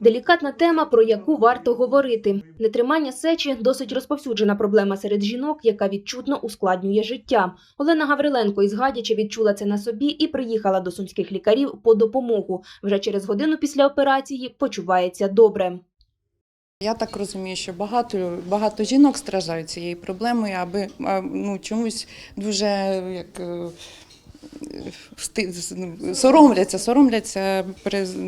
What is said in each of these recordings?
Делікатна тема, про яку варто говорити. Нетримання сечі досить розповсюджена проблема серед жінок, яка відчутно ускладнює життя. Олена Гавриленко із Гадяча відчула це на собі і приїхала до сумських лікарів по допомогу. Вже через годину після операції почувається добре. Я так розумію, що багато, багато жінок страждають цією проблемою, аби ну, чомусь дуже як. Ну, Соромляться, соромляться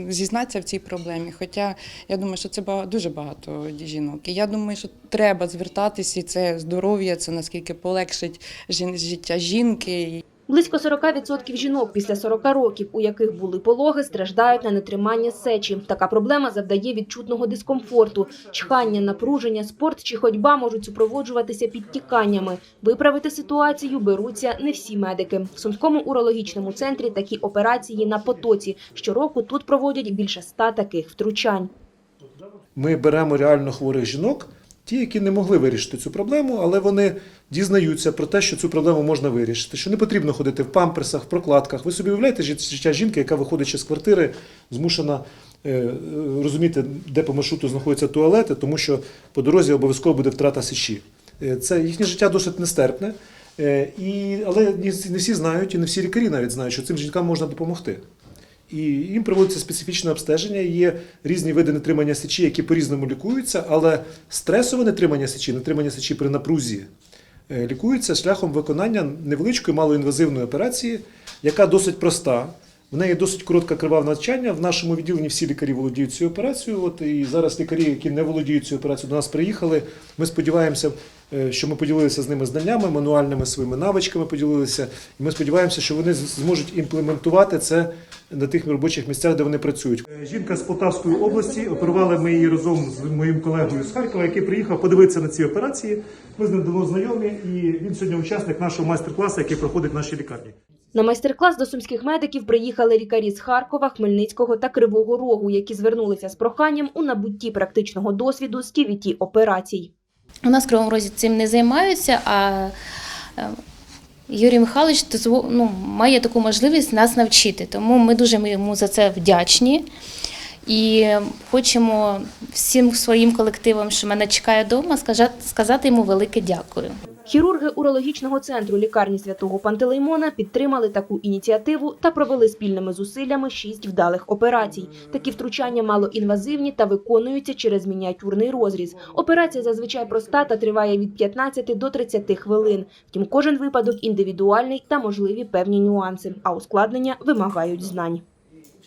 зізнатися в цій проблемі. Хоча я думаю, що це дуже багато жінок. І я думаю, що треба звертатися, і це здоров'я, це наскільки полегшить життя жінки. Близько 40% жінок після 40 років, у яких були пологи, страждають на нетримання сечі. Така проблема завдає відчутного дискомфорту. Чхання, напруження, спорт чи ходьба можуть супроводжуватися підтіканнями. Виправити ситуацію беруться не всі медики. В Сумському урологічному центрі такі операції на потоці. Щороку тут проводять більше ста таких втручань. Ми беремо реально хворих жінок, ті, які не могли вирішити цю проблему, але вони дізнаються про те, що цю проблему можна вирішити, що не потрібно ходити в памперсах, в прокладках. Ви собі уявляєте жит- життя жінки, яка виходить з квартири, змушена е, е, розуміти, де по маршруту знаходяться туалети, тому що по дорозі обов'язково буде втрата сечі. Е, Це їхнє життя досить нестерпне. І, але не всі знають, і не всі лікарі навіть знають, що цим жінкам можна допомогти. І їм проводиться специфічне обстеження. Є різні види нетримання сечі, які по-різному лікуються, але стресове нетримання сечі, нетримання сечі при напрузі, е, лікується шляхом виконання невеличкої малоінвазивної операції, яка досить проста. В неї досить коротке криваве навчання. В нашому відділенні всі лікарі володіють цією операцією. От і зараз лікарі, які не володіють цією операцією, до нас приїхали. Ми сподіваємося, е, що ми поділилися з ними знаннями, мануальними своїми навичками поділилися. І ми сподіваємося, що вони зможуть імплементувати це на тих робочих місцях, де вони працюють. Е, Жінка з Полтавської області оперували ми її разом з моїм колегою з Харкова, який приїхав подивитися на ці операції. Ми з ним давно знайомі, і він сьогодні учасник нашого майстер-класу, який проходить в нашій лікарні. На майстер-клас до сумських медиків приїхали лікарі з Харкова, Хмельницького та Кривого Рогу, які звернулися з проханням у набутті практичного досвіду з TVT операцій. У нас в Кривому Розі цим не займаються, а е, Юрій Михайлович ну, має таку можливість нас навчити. Тому ми дуже йому за це вдячні. І хочемо всім своїм колективам, що мене чекає вдома, сказати йому велике дякую. Хірурги урологічного центру лікарні святого Пантелеймона підтримали таку ініціативу та провели спільними зусиллями шість вдалих операцій. Такі втручання малоінвазивні та виконуються через мініатюрний розріз. Операція зазвичай проста та триває від 15 до 30 хвилин. Втім, кожен випадок індивідуальний та можливі певні нюанси, а ускладнення вимагають знань.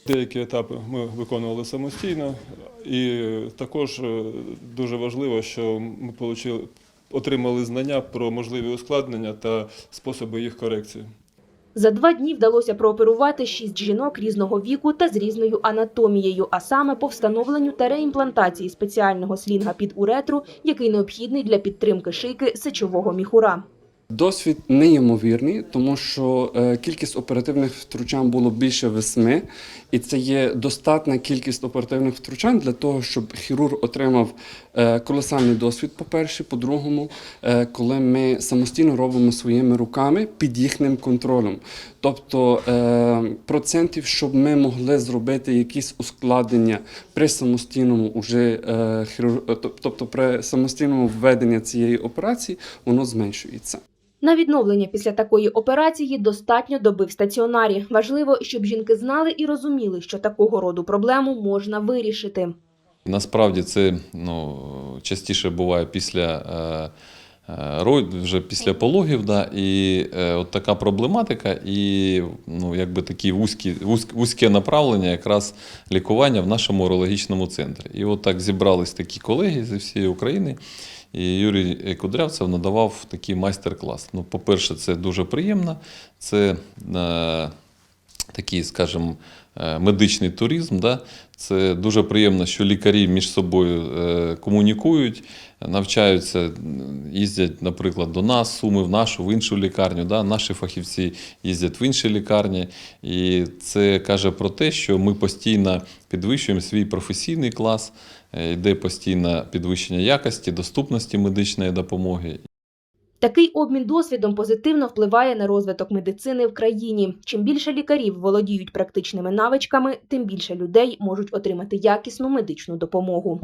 Деякі етапи ми виконували самостійно, і також е, дуже важливо, що ми получили, отримали знання про можливі ускладнення та способи їх корекції. За два дні вдалося прооперувати шість жінок різного віку та з різною анатомією, а саме по встановленню та реімплантації спеціального слінга під уретру, який необхідний для підтримки шийки сечового міхура. Досвід неймовірний, тому що е, кількість оперативних втручань було більше восьми, і це є достатня кількість оперативних втручань для того, щоб хірург отримав е, колосальний досвід. По-перше, по-другому, е, коли ми самостійно робимо своїми руками під їхнім контролем. Тобто е, процентів, щоб ми могли зробити якісь ускладнення при самостійному уже хірург... тобто при самостійному введенні цієї операції, воно зменшується. На відновлення після такої операції достатньо доби в стаціонарі. Важливо, щоб жінки знали і розуміли, що такого роду проблему можна вирішити. Насправді це ну, частіше буває після е, е, вже після пологів, да, і е, от така проблематика, і ну, якби такі вузькі, вузьк- вузьке направлення якраз лікування в нашому урологічному центрі. І от так зібрались такі колеги зі всієї України. І Юрій Кудрявцев надавав такий майстер-клас. Ну, по-перше, це дуже приємно. Це е, такий, скажімо, е, медичний туризм. Да? Це дуже приємно, що лікарі між собою е, комунікують, навчаються, їздять, наприклад, до нас, суми в нашу, в іншу лікарню. Да? Наші фахівці їздять в інші лікарні. І це каже про те, що ми постійно підвищуємо свій професійний клас, е, йде постійне підвищення якості, доступності медичної допомоги. Такий обмін досвідом позитивно впливає на розвиток медицини в країні. Чим більше лікарів володіють практичними навичками, тим більше людей можуть отримати якісну медичну допомогу.